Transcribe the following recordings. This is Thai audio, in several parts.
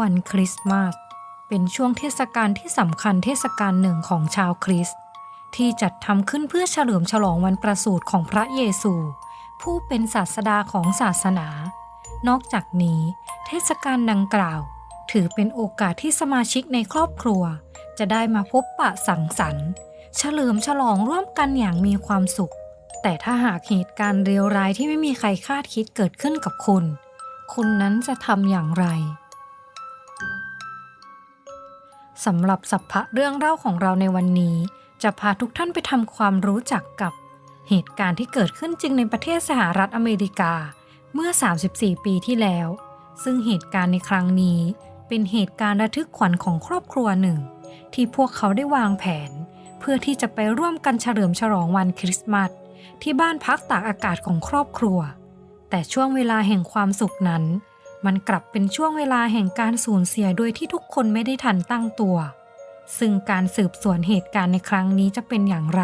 วันคริสต์มาสเป็นช่วงเทศกาลที่สำคัญเทศกาลหนึ่งของชาวคริสต์ที่จัดทำขึ้นเพื่อเฉลิมฉลองวันประสูติของพระเยซู ผู้เป็นศาสดาของศาสนา นอกจากนี้ เทศกาลดังกล่าว ถือเป็นโอกาสที่สมาชิกในครอบครัว จะได้มาพบปะสังสรรค์ เฉลิมฉลองร่วมกันอย่างมีความสุข แต่ถ้าหากเหตุการณ์เลวร้ายที่ไม่มีใครคาดคิดเกิดขึ้นกับคุณ คุณนั้นจะทำอย่างไร สำหรับสัพพะเรื่องเล่าของเราในวันนี้ จะพาทุกท่านไปทำความรู้จักกับ เหตุการณ์ที่เกิดขึ้นจริงในประเทศสหรัฐอเมริกา เมื่อ 34 ปีที่แล้ว ซึ่งเหตุการณ์ในครั้งนี้ เป็นเหตุการณ์ระทึกขวัญของครอบครัวหนึ่ง ที่พวกเขาได้วางแผน เพื่อที่จะไปร่วมกันเฉลิมฉลองวันคริสต์มาสที่บ้านพักตากอากาศของครอบครัว แต่ช่วงเวลาแห่งความสุขนั้น มันกลับเป็นช่วงเวลาแห่งการสูญเสียโดยที่ทุกคนไม่ได้ทันตั้งตัว ซึ่งการสืบสวนเหตุการณ์ในครั้งนี้จะเป็นอย่างไร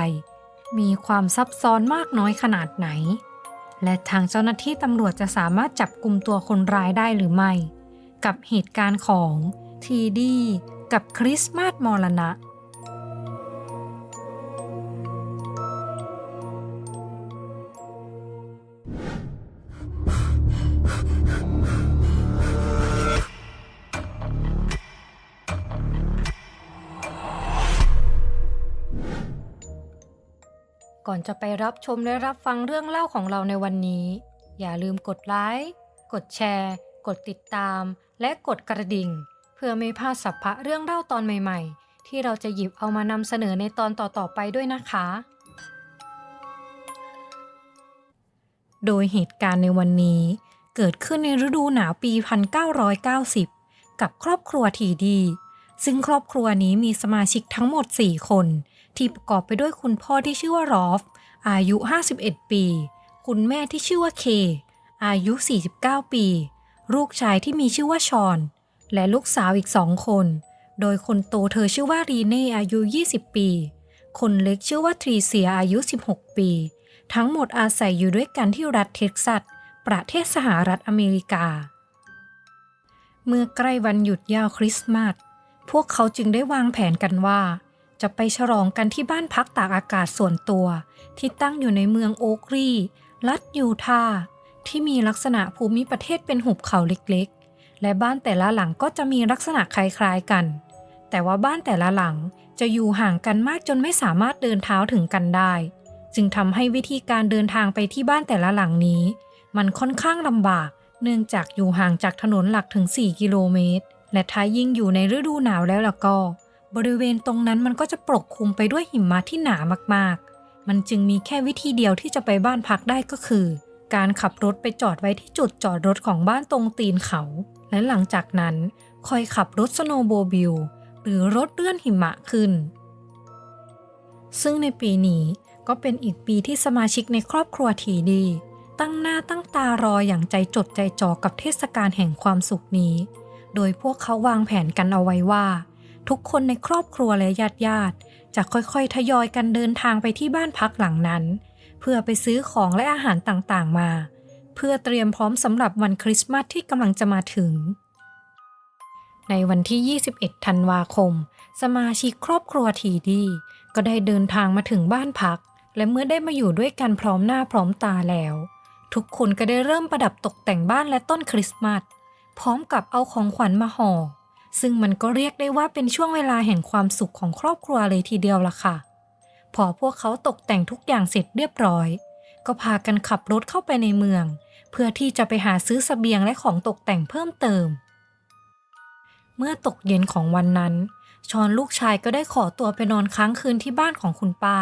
มีความซับซ้อนมากน้อยขนาดไหน และทางเจ้าหน้าที่ตำรวจจะสามารถจับกลุ่มตัวคนร้ายได้หรือไม่ กับเหตุการณ์ของทีดีกับคริสต์มาสมรณะ ก่อนจะไปรับชมและรับฟังเรื่องเล่าของเราในวันนี้ อย่าลืมกดไลค์ กดแชร์ กดติดตาม และกดกระดิ่ง เพื่อไม่พลาดสัพพะเรื่องเล่าตอนใหม่ ๆ ที่เราจะหยิบเอามานำเสนอในตอนต่อๆไปด้วยนะคะ โดยเหตุการณ์ในวันนี้ เกิดขึ้นในฤดูหนาวปี 1990 กับครอบครัวทีดี ซึ่งครอบครัวนี้มีสมาชิกทั้งหมด 4 คน ที่ประกอบไปด้วยคุณพ่อที่ชื่อว่ารอฟ อายุ 51 ปี คุณแม่ที่ชื่อว่าเค อายุ 49 ปี ลูกชายที่มีชื่อว่าชอน และลูกสาวอีกสองคน โดยคนโตเธอชื่อว่ารีเน่อายุ 20 ปี คนเล็กชื่อว่าทรีเซียอายุ 16 ปี ทั้งหมดอาศัยอยู่ด้วยกันที่รัฐเท็กซัส ประเทศสหรัฐอเมริกา เมื่อใกล้วันหยุดยาวคริสต์มาสพวกเขาจึงได้วางแผนกันว่า จะไปฉลองกันที่บ้านพักตากอากาศส่วนตัว ที่ตั้งอยู่ในเมืองโอกรี รัฐยูทาห์ที่มีลักษณะภูมิประเทศเป็นหุบเขาเล็กๆ และบ้านแต่ละหลังก็จะมีลักษณะคล้ายๆกัน แต่ว่าบ้านแต่ละหลังจะอยู่ห่างกันมากจนไม่สามารถเดินเท้าถึงกันได้ จึงทำให้วิธีการเดินทางไปที่บ้านแต่ละหลังนี้ มันค่อนข้างลำบาก เนื่องจากอยู่ห่างจากถนนหลักถึง 4 กิโลเมตร และถ้ายยิ่งอยู่ในฤดูหนาวแล้วล่ะก็ บริเวณตรงนั้นมันก็จะปกคลุมไปด้วยหิมะที่หนามากๆ มันจึงมีแค่วิธีเดียวที่จะไปบ้านพักได้ก็คือ การขับรถไปจอดไว้ที่จุดจอดรถของบ้านตรงตีนเขา และหลังจากนั้นคอยขับรถสโนว์โบว์บิลหรือรถเลื่อนหิมะขึ้น ซึ่งในปีนี้ก็เป็นอีกปีที่สมาชิกในครอบครัวทีดี ตั้งหน้าตั้งตารออย่างใจจดใจจ่อกับเทศกาลแห่งความสุขนี้ โดยพวกเขาวางแผนกันเอาไว้ว่า ทุกคนในครอบครัวและญาติญาติจะค่อยๆ ทยอยกันเดินทางไปที่บ้านพักหลังนั้น เพื่อไปซื้อของและอาหารต่างๆมา เพื่อเตรียมพร้อมสำหรับวันคริสต์มาสที่กำลังจะมาถึง ในวันที่ 21 ธันวาคม สมาชิกครอบครัวทีดีก็ได้เดินทางมาถึงบ้านพัก และเมื่อได้มาอยู่ด้วยกันพร้อมหน้าพร้อมตาแล้ว ทุกคนก็ได้เริ่มประดับตกแต่งบ้านและต้นคริสต์มาสพร้อมกับเอาของขวัญมาห่อ ซึ่งมันก็เรียกได้ว่าเป็นช่วงเวลาแห่งความสุขของครอบครัวเลยทีเดียวล่ะค่ะ พอพวกเขาตกแต่งทุกอย่างเสร็จเรียบร้อย ก็พากันขับรถเข้าไปในเมือง เพื่อที่จะไปหาซื้อสเสบียงและของตกแต่งเพิ่มเติม เมื่อตกเย็นของวันนั้นชอนลูกชายก็ได้ขอตัวไปนอนค้างคืนที่บ้านของคุณป้า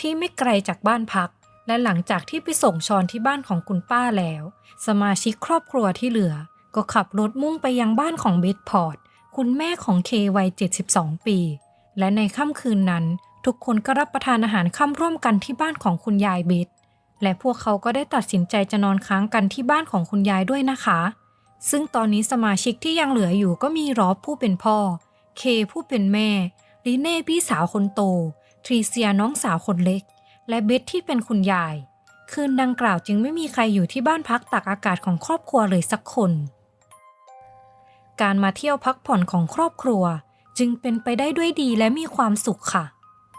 ที่ไม่ไกลจากบ้านพัก และหลังจากที่ไปส่งชอนที่บ้านของคุณป้าแล้ว สมาชิกครอบครัวที่เหลือ ก็ขับรถมุ่งไปยังบ้านของเบธพอร์ต คุณแม่ของเควัย 72 ปี และในค่ำคืนนั้น ทุกคนก็รับประทานอาหารค่ำร่วมกันที่บ้านของคุณยายเบธและพวกเขาก็ได้ตัดสินใจจะนอนค้างกันที่บ้านของคุณยายด้วยนะคะ ซึ่งตอนนี้สมาชิกที่ยังเหลืออยู่ก็มีรอบผู้เป็นพ่อ เคผู้เป็นแม่ลีเน่พี่สาวคนโต ทรีเซียน้องสาวคนเล็ก และเบธที่เป็นคุณยาย คืนดังกล่าวจึงไม่มีใครอยู่ที่บ้านพักตากอากาศของครอบครัวเลยสักคน การมาเที่ยวพักผ่อนของครอบครัว จึงเป็นไปได้ด้วยดีและมีความสุขค่ะ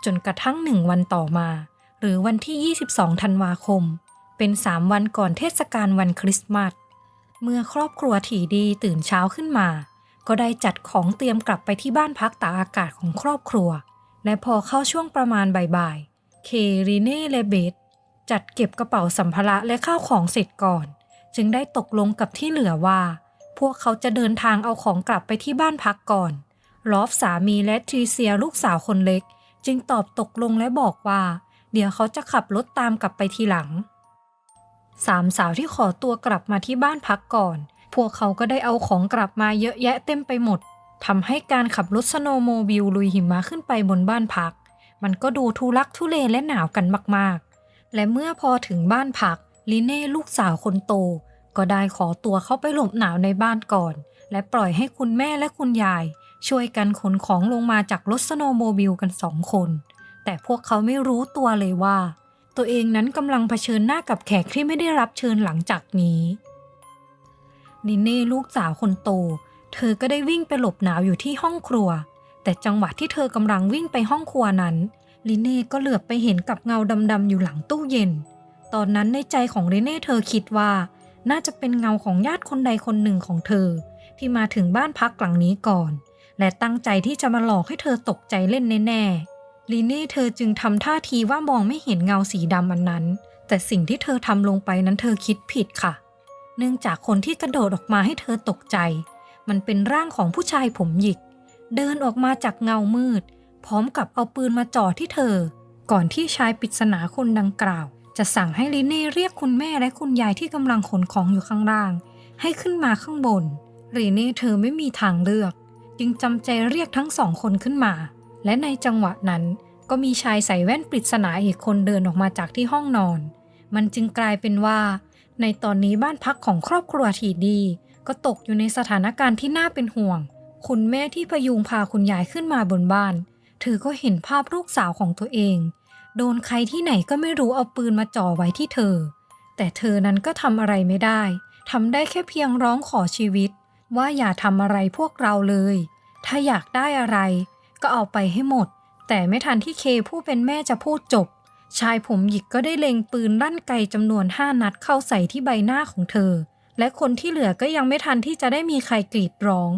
จนกระทั่งหนึ่งวันต่อมา หรือวันที่ 22 ธันวาคม เป็น 3 วันก่อนเทศกาลวันคริสต์มาสเมื่อครอบครัวถี่ดีตื่นเช้าขึ้นมา ก็ได้จัดของเตรียมกลับไปที่บ้านพักตากอากาศของครอบครัว และพอเข้าช่วงประมาณบ่ายๆเครีเน่และเบธจัดเก็บกระเป๋าสัมภาระและข้าวของเสร็จก่อน จึงได้ตกลงกับที่เหลือว่า พวกเขาจะเดินทางเอาของกลับไปที่บ้านพักก่อน ลอฟสามีและทรีเซียลูกสาวคนเล็ก จึงตอบตกลงและบอกว่า เดี๋ยวเขาจะขับรถตามกลับไปทีหลัง สามสาวที่ขอตัวกลับมาที่บ้านพักก่อน พวกเขาก็ได้เอาของกลับมาเยอะแยะเต็มไปหมดทำให้การขับรถสโนโมบิลลุยหิมะขึ้นไปบนบ้านพัก มันก็ดูทุลักทุเลและหนาวกันมากๆ และเมื่อพอถึงบ้านพักลิเน่ลูกสาวคนโต ก็ได้ขอตัวเข้าไปหลบหนาวในบ้านก่อน และปล่อยให้คุณแม่และคุณยาย ช่วยกันขนของลงมาจากรถสโนโมบิลกันสองคน แต่พวกเขาไม่รู้ตัวเลยว่า ตัวเองนั้นกำลังเผชิญหน้ากับแขกที่ไม่ได้รับเชิญหลังจากนี้ลิเน่ลูกสาวคนโต เธอก็ได้วิ่งไปหลบหนาวอยู่ที่ห้องครัว แต่จังหวะที่เธอกำลังวิ่งไปห้องครัวนั้นลิเน่ก็เหลือบไปเห็นกับเงาดำๆอยู่หลังตู้เย็น ตอนนั้นในใจของลิเน่เธอคิดว่า น่าจะเป็นเงาของญาติคนใดคนหนึ่งของเธอ ที่มาถึงบ้านพักหลังนี้ก่อน และตั้งใจที่จะมาหลอกให้เธอตกใจเล่นแน่ๆลีเน่เธอจึงทำท่าทีว่ามองไม่เห็นเงาสีดำอันนั้น แต่สิ่งที่เธอทำลงไปนั้นเธอคิดผิดค่ะ เนื่องจากคนที่กระโดดออกมาให้เธอตกใจ มันเป็นร่างของผู้ชายผมหยิก เดินออกมาจากเงามืด พร้อมกับเอาปืนมาจ่อที่เธอ ก่อนที่ชายปริศนาคนดังกล่าว จะสั่งให้ลิเน่เรียกคุณแม่และคุณยายที่กำลังขนของอยู่ข้างล่าง ให้ขึ้นมาข้างบนลีเน่เธอไม่มีทางเลือก จึงจำใจเรียกทั้งสองคนขึ้นมา และในจังหวะนั้นก็มีชายใส่แว่นปริศนาอีกคนเดินออกมาจากที่ห้องนอน มันจึงกลายเป็นว่า ในตอนนี้บ้านพักของครอบครัวทีดี ก็ตกอยู่ในสถานการณ์ที่น่าเป็นห่วง คุณแม่ที่พยุงพาคุณยายขึ้นมาบนบ้าน เธอก็เห็นภาพลูกสาวของตัวเอง โดนใครที่ไหนก็ไม่รู้เอาปืนมาจ่อไว้ที่เธอ แต่เธอนั้นก็ทำอะไรไม่ได้ทำได้แค่เพียงร้องขอชีวิต ว่าอย่าทำอะไรพวกเราเลย ถ้าอยากได้อะไร ก็เอาไปให้หมด แต่ไม่ทันที่เคผู้เป็นแม่จะพูดจบ ชายผมหยิกก็ได้เล็งปืนลั่นไกจำนวนห้านัดเข้าใส่ที่ใบหน้าของเธอ และคนที่เหลือก็ยังไม่ทันที่จะได้มีใครกรีดร้อง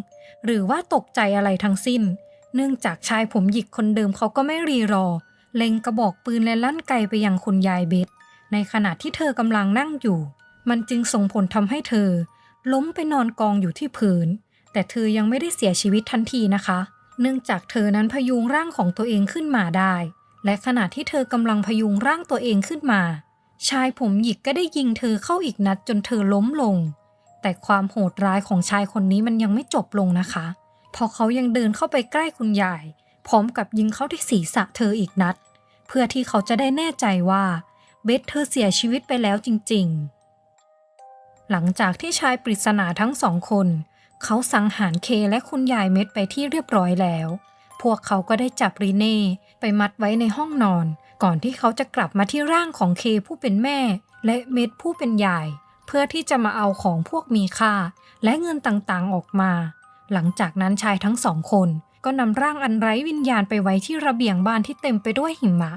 หรือว่าตกใจอะไรทั้งสิ้น เนื่องจากชายผมหยิกคนเดิมเขาก็ไม่รีรอ เล็งกระบอกปืนและลั่นไกไปยังคุณยายเบสในขณะที่เธอกำลังนั่งอยู่ มันจึงส่งผลทำให้เธอ ล้มไปนอนกองอยู่ที่พื้น แต่เธอยังไม่ได้เสียชีวิตทันทีนะคะ เนื่องจากเธอนั้นพยุงร่างของตัวเองขึ้นมาได้ และขณะที่เธอกำลังพยุงร่างตัวเองขึ้นมา ชายผมหยิกก็ได้ยิงเธอเข้าอีกนัดจนเธอล้มลง แต่ความโหดร้ายของชายคนนี้มันยังไม่จบลงนะคะ พอเขายังเดินเข้าไปใกล้คุณยาย พร้อมกับยิงเข้าที่ศีรษะเธออีกนัด เพื่อที่เขาจะได้แน่ใจว่าเบสเธอเสียชีวิตไปแล้วจริง ๆ หลังจากที่ชายปริศนาทั้งสองคน เขาสังหารเคและคุณยายเม็ดไปที่เรียบร้อยแล้ว พวกเขาก็ได้จับรีเน่ไปมัดไว้ในห้องนอน ก่อนที่เขาจะกลับมาที่ร่างของเคผู้เป็นแม่ และเม็ดผู้เป็นยาย เพื่อที่จะมาเอาของพวกมีค่า และเงินต่างๆออกมา หลังจากนั้นชายทั้งสองคน ก็นำร่างอันไร้วิญญาณไปไว้ที่ระเบียงบ้านที่เต็มไปด้วยหิมะ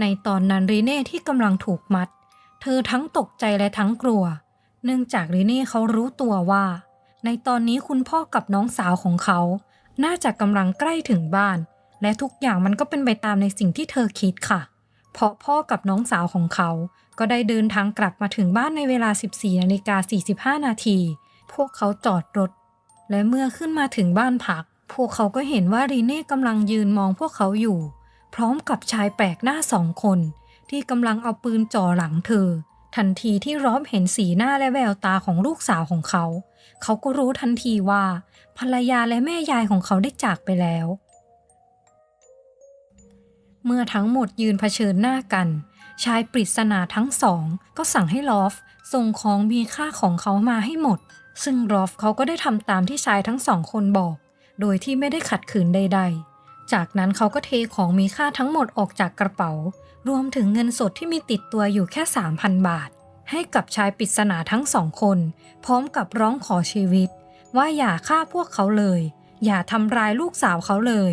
ในตอนนั้นรีเน่ที่กำลังถูกมัด เธอทั้งตกใจและทั้งกลัว เนื่องจากรีเน่เขารู้ตัวว่า ในตอนนี้คุณพ่อกับน้องสาวของเขา น่าจะกำลังใกล้ถึงบ้าน และทุกอย่างมันก็เป็นไปตามในสิ่งที่เธอคิดค่ะ เพราะพ่อกับน้องสาวของเขา ก็ได้เดินทางกลับมาถึงบ้านในเวลา 14นาฬิกา45 นาที พวกเขาจอดรถ และเมื่อขึ้นมาถึงบ้านพัก พวกเขาก็เห็นว่ารีเน่กำลังยืนมองพวกเขาอยู่ พร้อมกับชายแปลกหน้าสองคน ที่กำลังเอาปืนจ่อหลังเธอ ทันทีที่รอบเห็นสีหน้าและแววตาของลูกสาวของเขา เขาก็รู้ทันทีว่าภรรยาและแม่ยายของเขาได้จากไปแล้ว เมื่อทั้งหมดยืนเผชิญหน้ากัน ชายปริศนาทั้งสองก็สั่งให้ลอฟส่งของมีค่าของเขามาให้หมด ซึ่งลอฟเขาก็ได้ทำตามที่ชายทั้งสองคนบอก โดยที่ไม่ได้ขัดขืนใด ๆ จากนั้นเขาก็เทของมีค่าทั้งหมดออกจากกระเป๋า รวมถึงเงินสดที่มีติดตัวอยู่แค่ 3,000 บาท ให้กับชายปริศนาทั้งสองคน พร้อมกับร้องขอชีวิต ว่าอย่าฆ่าพวกเขาเลย อย่าทำร้ายลูกสาวเขาเลย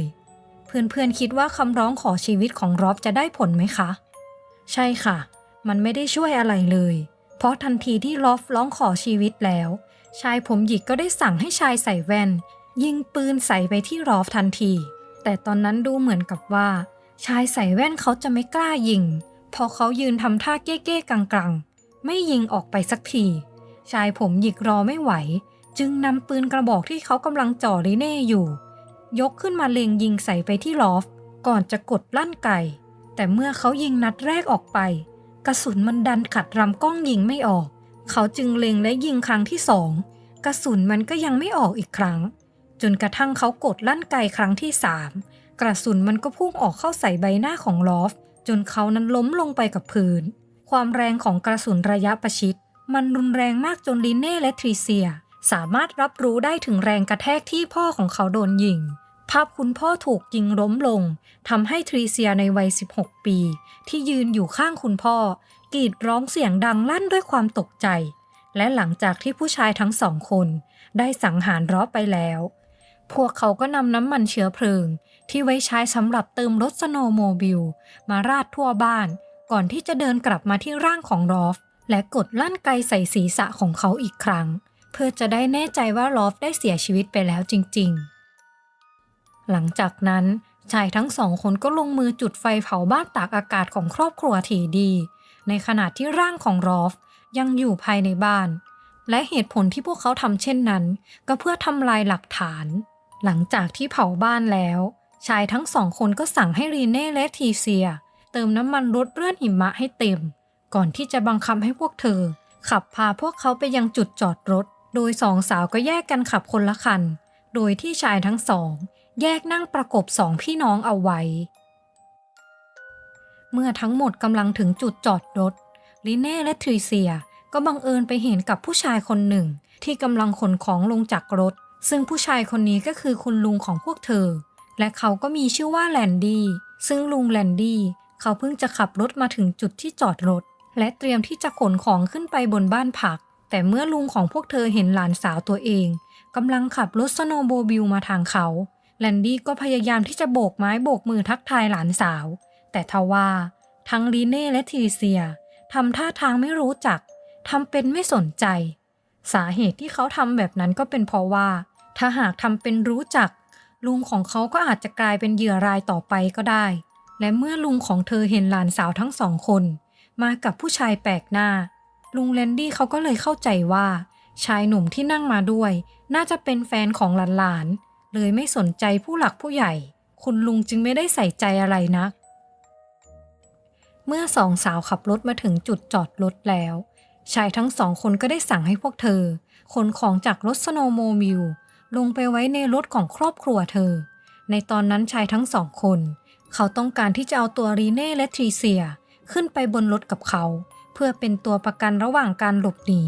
เพื่อนๆคิดว่าคำร้องขอชีวิตของรอบจะได้ผลไหมคะ ใช่ค่ะ มันไม่ได้ช่วยอะไรเลย เพราะทันทีที่ลอฟร้องขอชีวิตแล้ว ชายผมหยิกก็ได้สั่งให้ชายใส่แว่น ยิงปืนใส่ไปที่รอฟทันที แต่ตอนนั้นดูเหมือนกับว่า ชายใส่แว่นเขาจะไม่กล้ายิง พอเขายืนทำท่าเก้ๆกังๆ ไม่ยิงออกไปสักที ชายผมหยิกรอไม่ไหว จึงนำปืนกระบอกที่เขากำลังจ่อริเน่อยู่ ยกขึ้นมาเล็งยิงใส่ไปที่ลอฟ ก่อนจะกดลั่นไกแต่เมื่อเขายิงนัดแรกออกไป กระสุนมันดันขัดลำกล้องยิงไม่ออก เขาจึงเล็งและยิงครั้งที่สองกระสุนมันก็ยังไม่ออกอีกครั้ง จนกระทั่งเขากดลั่นไกครั้งที่สามกระสุนมันก็พุ่งออกเข้าใส่ใบหน้าของลอฟ จนเขานั้นล้มลงไปกับพื้น ความแรงของกระสุนระยะประชิด มันรุนแรงมากจนลินเน่และทริเซีย สามารถรับรู้ได้ถึงแรงกระแทกที่พ่อของเขาโดนยิง ภาพคุณพ่อถูกยิงล้มลงทำให้ทริเซียในวัย 16 ปี ที่ยืนอยู่ข้างคุณพ่อ กรีดร้องเสียงดังลั่นด้วยความตกใจ และหลังจากที่ผู้ชายทั้งสองคน ได้สังหารรอไปแล้ว พวกเขาก็นำน้ำมันเชื้อเพลิง ที่ไว้ใช้สำหรับเติมรถสโนว์โมบิล มาราดทั่วบ้าน ก่อนที่จะเดินกลับมาที่ร่างของรอฟ และกดลั่นไกใส่ศีรษะของเขาอีกครั้ง เพื่อจะได้แน่ใจว่ารอฟได้เสียชีวิตไปแล้วจริง ๆ หลังจากนั้นชายทั้งสองคนก็ลงมือจุดไฟเผาบ้านตากอากาศของครอบครัวถีดี ในขณะที่ร่างของรอฟยังอยู่ภายในบ้าน และเหตุผลที่พวกเขาทำเช่นนั้น ก็เพื่อทำลายหลักฐาน หลังจากที่เผาบ้านแล้ว ชายทั้งสองคนก็สั่งให้รีเน่และทีเซีย เติมน้ำมันรถเลื่อนหิมะให้เต็ม ก่อนที่จะบังคับให้พวกเธอ ขับพาพวกเขาไปยังจุดจอดรถ โดยสองสาวก็แยกกันขับคนละคัน โดยที่ชายทั้งสอง แยกนั่งประกบสองพี่น้องเอาไว้ เมื่อทั้งหมดกำลังถึงจุดจอดรถ ลิเน่และทริเซียก็บังเอิญไปเห็นกับผู้ชายคนหนึ่ง ที่กำลังขนของลงจากรถ ซึ่งผู้ชายคนนี้ก็คือคุณลุงของพวกเธอ และเขาก็มีชื่อว่าแลนดี้ ซึ่งลุงแลนดี้เขาเพิ่งจะขับรถมาถึงจุดที่จอดรถ และเตรียมที่จะขนของขึ้นไปบนบ้านพัก แต่เมื่อลุงของพวกเธอเห็นหลานสาวตัวเองกำลังขับรถสโนโบบิลมาทางเขาแลนดี้ก็พยายามที่จะโบกไม้โบกมือทักทายหลานสาว แต่ทว่าทั้งลีเน่และทีเซียทำท่าทางไม่รู้จักทำเป็นไม่สนใจ สาเหตุที่เขาทำแบบนั้นก็เป็นเพราะว่า ถ้าหากทำเป็นรู้จัก ลุงของเขาก็อาจจะกลายเป็นเหยื่อรายต่อไปก็ได้ และเมื่อลุงของเธอเห็นหลานสาวทั้งสองคน มากับผู้ชายแปลกหน้า ลุงแลนดี้เขาก็เลยเข้าใจว่า ชายหนุ่มที่นั่งมาด้วย น่าจะเป็นแฟนของหลานๆเลยไม่สนใจผู้หลักผู้ใหญ่ คุณลุงจึงไม่ได้ใส่ใจอะไรนัก เมื่อสองสาวขับรถมาถึงจุดจอดรถแล้ว ชายทั้งสองคนก็ได้สั่งให้พวกเธอ ขนของจากรถสโนว์โมบิลลงไปไว้ในรถของครอบครัวเธอ ในตอนนั้นชายทั้งสองคน เขาต้องการที่จะเอาตัวรีเน่และทรีเซีย ขึ้นไปบนรถกับเขา เพื่อเป็นตัวประกันระหว่างการหลบหนี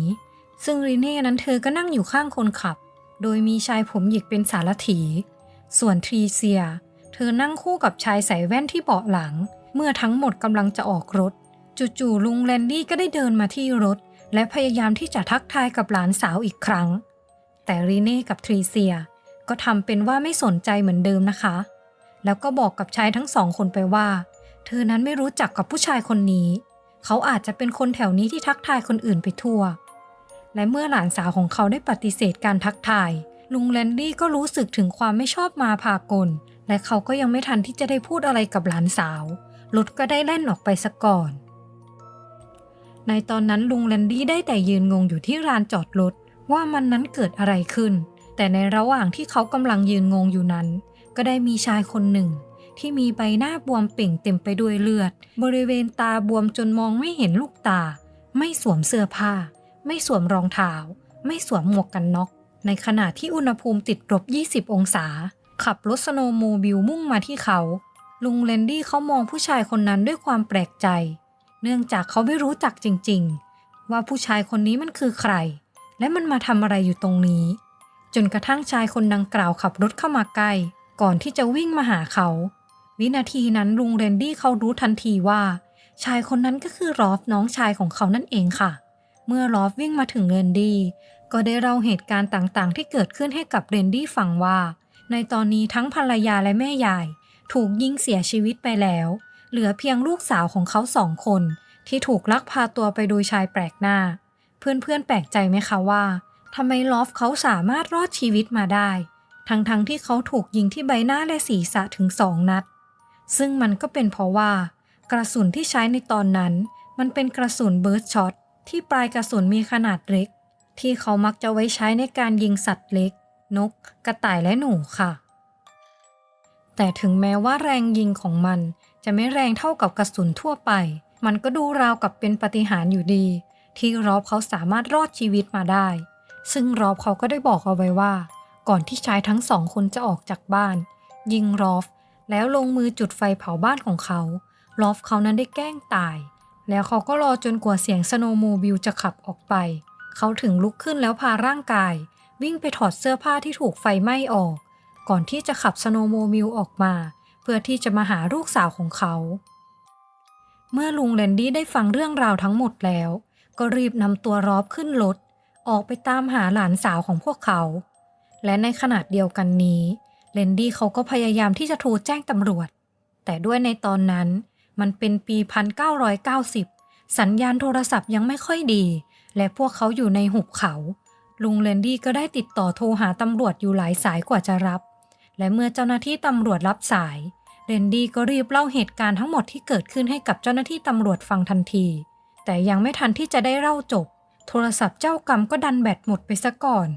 ซึ่งรีเน่นั้นเธอก็นั่งอยู่ข้างคนขับ โดยมีชายผมหยิกเป็นสารถี ส่วนทรีเซีย เธอนั่งคู่กับชายใส่แว่นที่เบาะหลัง เมื่อทั้งหมดกำลังจะออกรถ จู่ๆลุงแลนดี้ก็ได้เดินมาที่รถ และพยายามที่จะทักทายกับหลานสาวอีกครั้ง แต่รีเน่กับทรีเซีย ก็ทำเป็นว่าไม่สนใจเหมือนเดิมนะคะ แล้วก็บอกกับชายทั้งสองคนไปว่า เธอนั้นไม่รู้จักกับผู้ชายคนนี้ เขาอาจจะเป็นคนแถวนี้ที่ทักทายคนอื่นไปทั่ว และเมื่อหลานสาวของเขาได้ปฏิเสธการทักทายลุงแลนดี้ก็รู้สึกถึงความไม่ชอบมาพากล และเขาก็ยังไม่ทันที่จะได้พูดอะไรกับหลานสาว รถก็ได้แล่นออกไปซะก่อน ในตอนนั้นลุงแลนดี้ได้แต่ยืนงงอยู่ที่ลานจอดรถว่ามันนั้นเกิดอะไรขึ้น แต่ในระหว่างที่เขากำลังยืนงงอยู่นั้น ก็ได้มีชายคนหนึ่ง ที่มีใบหน้าบวมเป่งเต็มไปด้วยเลือด บริเวณตาบวมจนมองไม่เห็นลูกตา ไม่สวมเสื้อผ้า ไม่สวมรองเท้า ไม่สวมหมวกกันน็อก ในขณะที่อุณหภูมิติดลบ 20 องศา ขับรถสโนโมบิลมุ่งมาที่เขา ลุงแลนดี้เขามองผู้ชายคนนั้นด้วยความแปลกใจ เนื่องจากเขาไม่รู้จักจริง ๆ ว่าผู้ชายคนนี้มันคือใคร และมันมาทำอะไรอยู่ตรงนี้ จนกระทั่งชายคนดังกล่าวขับรถเข้ามาใกล้ ก่อนที่จะวิ่งมาหาเขา วินาทีนั้นลุงแรนดี้เขารู้ทันทีว่า ชายคนนั้นก็คือรอฟน้องชายของเขานั่นเองค่ะ เมื่อรอฟวิ่งมาถึงเรนดี้ก็ได้เล่าเหตุการณ์ต่างๆ ที่เกิดขึ้นให้กับเรนดี้ฟังว่า ในตอนนี้ทั้งภรรยาและแม่ยาย ถูกยิงเสียชีวิตไปแล้ว เหลือเพียงลูกสาวของเขาสองคน ที่ถูกลักพาตัวไปโดยชายแปลกหน้า เพื่อนๆแปลกใจไหมคะว่าทำไมลอฟเขาสามารถรอดชีวิตมาได้ ทั้งๆทที่เขาถูกยิงที่ใบหน้าและศีรษะถึงสองนัด ซึ่งมันก็เป็นเพราะว่า กระสุนที่ใช้ในตอนนั้น มันเป็นกระสุนเบิร์ดช็อตที่ปลายกระสุนมีขนาดเล็ก ที่เขามักจะไว้ใช้ในการยิงสัตว์เล็ก นก กระต่ายและหนูค่ะ แต่ถึงแม้ว่าแรงยิงของมัน จะไม่แรงเท่ากับกระสุนทั่วไป มันก็ดูราวกับเป็นปฏิหารอยู่ดี ที่รอบเขาสามารถรอดชีวิตมาได้ ซึ่งรอบเขาก็ได้บอกเอาไว้ว่า ก่อนที่ชายทั้งสองคนจะออกจากบ้าน ยิงรอฟแล้วลงมือจุดไฟเผาบ้านของเขา รอฟเขานั้นได้แกล้งตาย แล้วเขาก็รอจนกว่าเสียงสโนว์โมบิลจะขับออกไป เขาถึงลุกขึ้นแล้วพาร่างกาย วิ่งไปถอดเสื้อผ้าที่ถูกไฟไหม้ออก ก่อนที่จะขับสโนว์โมบิลออกมา เพื่อที่จะมาหาลูกสาวของเขา เมื่อลุงแลนดี้ได้ฟังเรื่องราวทั้งหมดแล้ว ก็รีบนำตัวรอบขึ้นรถออกไปตามหาหลานสาวของพวกเขา และในขณะเดียวกันนี้เลนดี้เขาก็พยายามที่จะโทรแจ้งตำรวจ แต่ด้วยในตอนนั้นมันเป็นปี 1990 สัญญาณโทรศัพท์ยังไม่ค่อยดี และพวกเขาอยู่ในหุบเขา ลุงเลนดี้ก็ได้ติดต่อโทรหาตำรวจอยู่หลายสายกว่าจะรับ และเมื่อเจ้าหน้าที่ตำรวจรับสาย เรนดี้ก็รีบเล่าเหตุการณ์ทั้งหมดที่เกิดขึ้นให้กับเจ้าหน้าที่ตำรวจฟังทันที แต่ยังไม่ทันที่จะได้เล่าจบ โทรศัพท์เจ้ากรรมก็ดันแบตหมดไปซะก่อน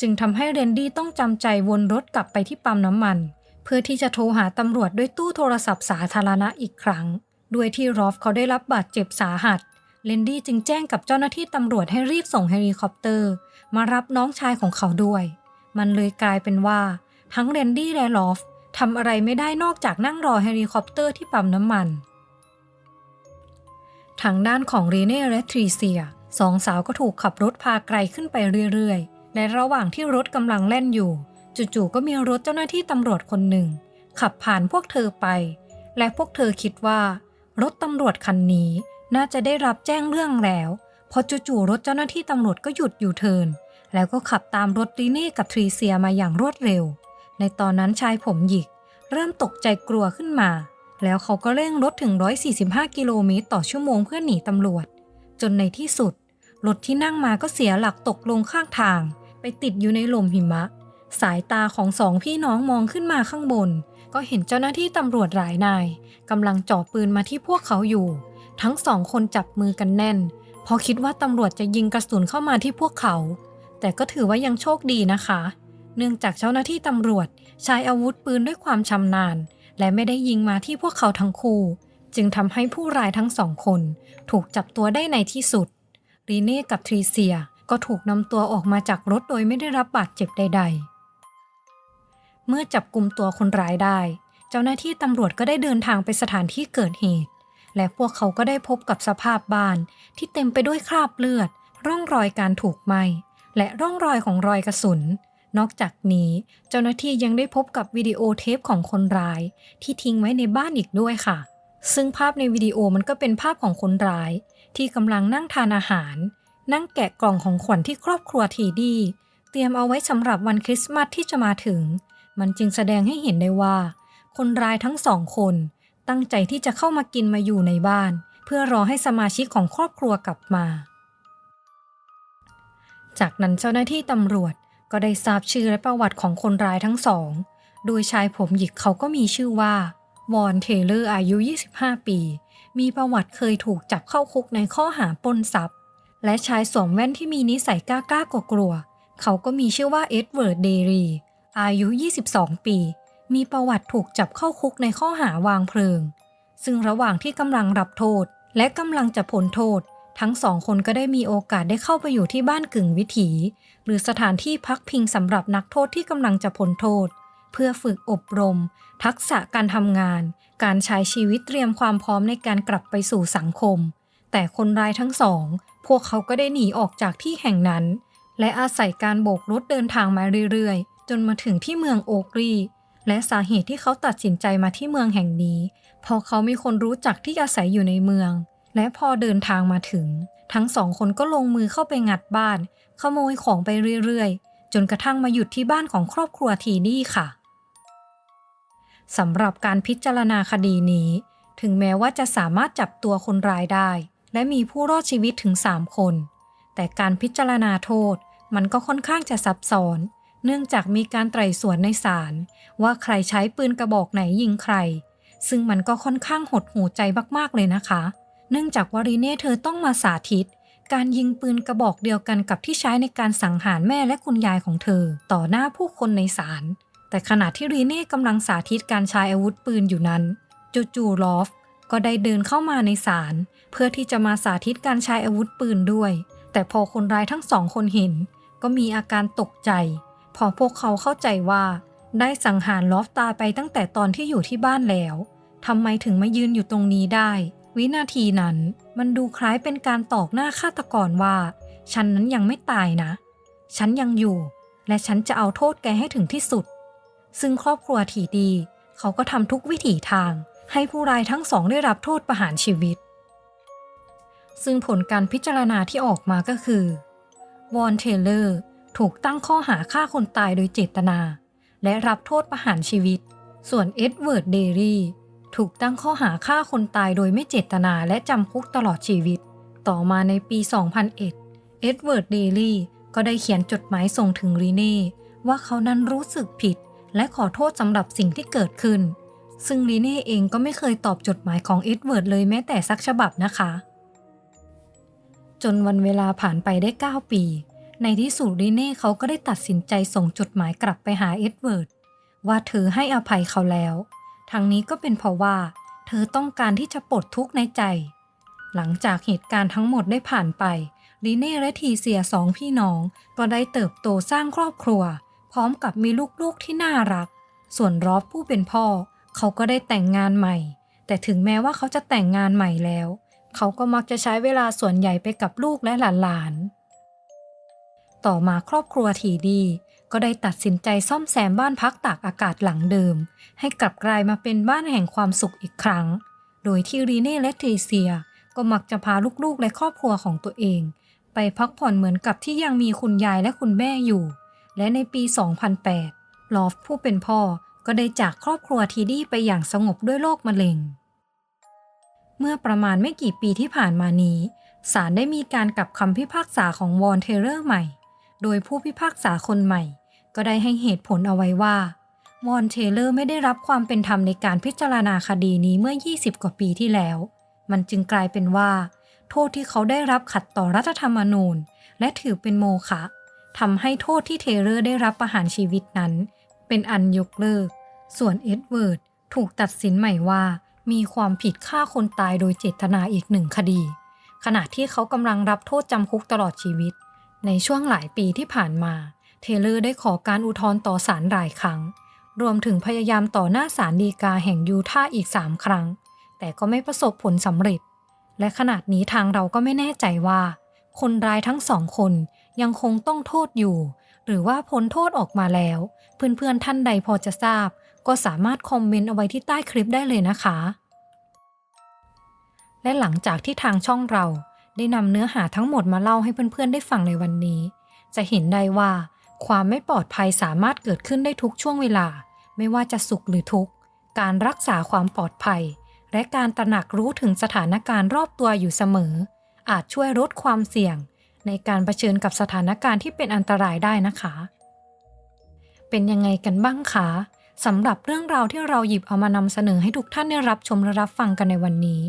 จึงทำให้เรนดี้ต้องจำใจวนรถกลับไปที่ปั๊มน้ำมัน เพื่อที่จะโทรหาตำรวจด้วยตู้โทรศัพท์สาธารณะอีกครั้ง ด้วยที่รอฟเขาได้รับบาดเจ็บสาหัสเรนดี้จึงแจ้งกับเจ้าหน้าที่ตำรวจให้รีบส่งเฮลิคอปเตอร์ มารับน้องชายของเขาด้วย มันเลยกลายเป็นว่า ทั้งเรนดี้และลอฟทำอะไรไม่ได้นอกจากนั่งรอเฮลิคอปเตอร์ที่ปั๊มน้ำมัน ทางด้านของรีเน่และทรีเซียสองสาวก็ถูกขับรถพาไกลขึ้นไปเรื่อยๆและระหว่างที่รถกำลังแล่นอยู่ จู่ๆก็มีรถเจ้าหน้าที่ตำรวจคนหนึ่ง ขับผ่านพวกเธอไป และพวกเธอคิดว่า รถตำรวจคันนี้น่าจะได้รับแจ้งเรื่องแล้วพอจู่ๆรถเจ้าหน้าที่ตำรวจก็หยุดอยู่เทิน แล้วก็ขับตามรถลีเน่กับทรีเซียมาอย่างรวดเร็ว ในตอนนั้นชายผมหยิก เริ่มตกใจกลัวขึ้นมา แล้วเขาก็เร่งรถถึง 145 กิโลเมตรต่อชั่วโมงเพื่อหนีตำรวจ จนในที่สุด รถที่นั่งมาก็เสียหลักตกลงข้างทาง ไปติดอยู่ในลมหิมะ สายตาของสองพี่น้องมองขึ้นมาข้างบน ก็เห็นเจ้าหน้าที่ตำรวจหลายนายกำลังจ่อปืนมาที่พวกเขาอยู่ ทั้งสองคนจับมือกันแน่นเพราะคิดว่าตำรวจจะยิงกระสุนเข้ามาที่พวกเขา แต่ก็ถือว่ายังโชคดีนะคะ เนื่องจากเจ้าหน้าที่ตำรวจใช้อาวุธปืนด้วยความชำนาญ และไม่ได้ยิงมาที่พวกเขาทั้งคู่ จึงทำให้ผู้ร้ายทั้งสองคน ถูกจับตัวได้ในที่สุด รีเน่กับทรีเซียก็ถูกนำตัวออกมาจากรถโดยไม่ได้รับบาดเจ็บใด ๆ เมื่อจับกลุ่มตัวคนร้ายได้ เจ้าหน้าที่ตำรวจก็ได้เดินทางไปสถานที่เกิดเหตุ และพวกเขาก็ได้พบกับสภาพบ้านที่เต็มไปด้วยคราบเลือด ร่องรอยการถูกไหม้และร่องรอยของรอยกระสุน นอกจากนี้เจ้าหน้าที่ยังได้พบกับวิดีโอเทปของคนร้าย ที่ทิ้งไว้ในบ้านอีกด้วยค่ะ ซึ่งภาพในวิดีโอมันก็เป็นภาพของคนร้าย ที่กำลังนั่งทานอาหาร นั่งแกะกล่องของขวัญที่ครอบครัวทีดี เตรียมเอาไว้สำหรับวันคริสต์มาสที่จะมาถึง มันจึงแสดงให้เห็นได้ว่า คนร้ายทั้งสองคน ตั้งใจที่จะเข้ามากินมาอยู่ในบ้าน เพื่อรอให้สมาชิกของครอบครัวกลับมา จากนั้นเจ้าหน้าที่ตำรวจ ก็ได้ทราบชื่อและประวัติของคนร้ายทั้งสอง โดยชายผมหยิกเขาก็มีชื่อว่า วอนเทเลอร์อายุ 25 ปี มีประวัติเคยถูกจับเข้าคุกในข้อหาปล้นทรัพย์ และชายสวมแว่นที่มีนิสัยกล้ากลัวกลัวๆเขาก็มีชื่อว่าเอ็ดเวิร์ดเดรี อายุ 22 ปี มีประวัติถูกจับเข้าคุกในข้อหาวางเพลิง ซึ่งระหว่างที่กำลังรับโทษและกำลังจะพ้นโทษ ทั้งสองคนก็ได้มีโอกาสได้เข้าไปอยู่ที่บ้านกึ่งวิถี หรือสถานที่พักพิงสำหรับนักโทษที่กำลังจะพ้นโทษ เพื่อฝึกอบรม ทักษะการทำงาน การใช้ชีวิตเตรียมความพร้อมในการกลับไปสู่สังคม แต่คนร้ายทั้งสอง พวกเขาก็ได้หนีออกจากที่แห่งนั้น และอาศัยการโบกรถเดินทางมาเรื่อยๆ จนมาถึงที่เมืองโอกรีและสาเหตุที่เขาตัดสินใจมาที่เมืองแห่งนี้ เพราะเขามีคนรู้จักที่อาศัยอยู่ในเมือง และพอเดินทางมาถึง ทั้งสองคนก็ลงมือเข้าไปงัดบ้าน ขโมยของไปเรื่อยๆ จนกระทั่งมาหยุดที่บ้านของครอบครัวทีดี้ค่ะสำหรับการพิจารณาคดีนี้ ถึงแม้ว่าจะสามารถจับตัวคนร้ายได้ และมีผู้รอดชีวิตถึง 3 คน แต่การพิจารณาโทษมันก็ค่อนข้างจะซับซ้อน เนื่องจากมีการไตร่สวนในศาลว่าใครใช้ปืนกระบอกไหนยิงใคร ซึ่งมันก็ค่อนข้างหดหูใจมากๆเลยนะคะ เนื่องจากวารีเน่เธอต้องมาสาธิต การยิงปืนกระบอกเดียวกันกับที่ใช้ในการสังหารแม่และคุณยายของเธอ ต่อหน้าผู้คนในศาล แต่ขณะที่รีเน่กำลังสาธิตการใช้อาวุธปืนอยู่นั้น จู่ๆลอฟ ก็ได้เดินเข้ามาในศาลเพื่อที่จะมาสาธิตการใช้อาวุธปืนด้วย แต่พอคนร้ายทั้งสองคนเห็น ก็มีอาการตกใจ พอพวกเขาเข้าใจว่า ได้สังหารลอฟตายไปตั้งแต่ตอนที่อยู่ที่บ้านแล้วทำไมถึงมายืนอยู่ตรงนี้ได้ วินาทีนั้นมันดูคล้ายเป็นการตอกหน้าฆาตกรว่า ฉันนั้นยังไม่ตายนะ ฉันยังอยู่ และฉันจะเอาโทษแกให้ถึงที่สุด ซึ่งครอบครัวถีดี เขาก็ทำทุกวิถีทาง ให้ผู้ร้ายทั้งสองได้รับโทษประหารชีวิต ซึ่งผลการพิจารณาที่ออกมาก็คือ วอนเทเลอร์ถูกตั้งข้อหาฆ่าคนตายโดยเจตนา และรับโทษประหารชีวิต ส่วนเอ็ดเวิร์ดเดรี่ ถูกตั้งข้อหาฆ่าคนตายโดยไม่เจตนาและจำคุกตลอดชีวิต ต่อมาในปี 2001 เอ็ดเวิร์ดเดลี่ก็ได้เขียนจดหมายส่งถึงรีเน่ว่าเขานั้นรู้สึกผิด และขอโทษสำหรับสิ่งที่เกิดขึ้น ซึ่งรีเน่เองก็ไม่เคยตอบจดหมายของเอ็ดเวิร์ดเลยแม้แต่สักฉบับนะคะ จนวันเวลาผ่านไปได้ 9 ปี ในที่สุดรีเน่เขาก็ได้ตัดสินใจส่งจดหมายกลับไปหาเอ็ดเวิร์ดว่าเธอให้อภัยเขาแล้ว ทั้งนี้ก็เป็นเพราะว่า เธอต้องการที่จะปลดทุกข์ในใจ หลังจากเหตุการณ์ทั้งหมดได้ผ่านไปลีเน่และทีเซียสองพี่น้อง ก็ได้เติบโตสร้างครอบครัว พร้อมกับมีลูกๆที่น่ารัก ส่วนรอฟผู้เป็นพ่อ เขาก็ได้แต่งงานใหม่ แต่ถึงแม้ว่าเขาจะแต่งงานใหม่แล้ว เขาก็มักจะใช้เวลาส่วนใหญ่ไปกับลูกและหลานๆต่อมาครอบครัวทีดี ก็ได้ตัดสินใจซ่อมแซมบ้านพักตากอากาศหลังเดิม ให้กลับกลายมาเป็นบ้านแห่งความสุขอีกครั้ง โดยที่รีเน่และทีเซีย ก็มักจะพาลูกๆและครอบครัวของตัวเอง ไปพักผ่อนเหมือนกับที่ยังมีคุณยายและคุณแม่อยู่ และในปี 2008 ลอฟผู้เป็นพ่อก็ได้จากครอบครัวทีดี้ไปอย่างสงบด้วยโรคมะเร็ง เมื่อประมาณไม่กี่ปีที่ผ่านมานี้ศาลได้มีการกลับคำพิพากษาของวอนเทเลอร์ใหม่ โดยผู้พิพากษาคนใหม่ ก็ได้ให้เหตุผลเอาไว้ว่าวอนเทเลอร์ไม่ได้รับความเป็นธรรมในการพิจารณาคดีนี้เมื่อ 20 กว่าปีที่แล้ว มันจึงกลายเป็นว่า โทษที่เขาได้รับขัดต่อรัฐธรรมนูญ และถือเป็นโมฆะทำให้โทษที่เทเลอร์ได้รับประหารชีวิตนั้น เป็นอันยกเลิก ส่วนเอ็ดเวิร์ดถูกตัดสินใหม่ว่า มีความผิดฆ่าคนตายโดยเจตนาอีกหนึ่งคดี ขณะที่เขากำลังรับโทษจำคุกตลอดชีวิต ในช่วงหลายปีที่ผ่านมา เทเลอร์ได้ขอการอุทธรณ์ต่อศาลหลายครั้ง รวมถึงพยายามต่อหน้าศาลฎีกาแห่งยูทาห์อีก3ครั้ง แต่ก็ไม่ประสบผลสำเร็จ และขนาดนี้ทางเราก็ไม่แน่ใจว่า คนร้ายทั้งสองคนยังคงต้องโทษอยู่ หรือว่าพ้นโทษออกมาแล้ว เพื่อนๆท่านใดพอจะทราบ ก็สามารถคอมเมนต์เอาไว้ที่ใต้คลิปได้เลยนะคะ และหลังจากที่ทางช่องเราได้นำเนื้อหาทั้งหมดมาเล่าให้เพื่อนๆได้ฟังในวันนี้ จะเห็นได้ว่า ความไม่ปลอดภัยสามารถเกิดขึ้นได้ทุกช่วงเวลา ไม่ว่าจะสุขหรือทุกข์ การรักษาความปลอดภัย และการตระหนักรู้ถึงสถานการณ์รอบตัวอยู่เสมอ อาจช่วยลดความเสี่ยง ในการเผชิญกับสถานการณ์ที่เป็นอันตรายได้นะคะ เป็นยังไงกันบ้างคะสำหรับเรื่องราวที่เราหยิบเอามานำเสนอให้ทุกท่านได้รับชมและรับฟังกันในวันนี้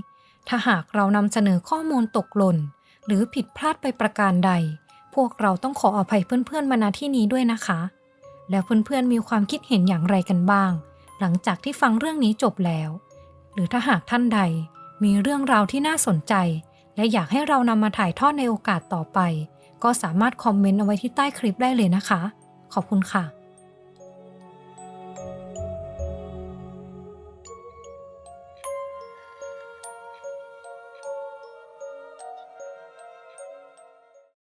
ถ้าหากเรานำเสนอข้อมูลตกหล่น หรือผิดพลาดไปประการใด พวกเราต้องขออภัยเพื่อนๆมาณที่นี้ด้วยนะคะ แล้วเพื่อนๆมีความคิดเห็นอย่างไรกันบ้าง หลังจากที่ฟังเรื่องนี้จบแล้ว หรือถ้าหากท่านใดมีเรื่องราวที่น่าสนใจ และอยากให้เรานำมาถ่ายทอดในโอกาสต่อไป ก็สามารถคอมเมนต์เอาไว้ที่ใต้คลิปได้เลยนะคะ ขอบคุณค่ะ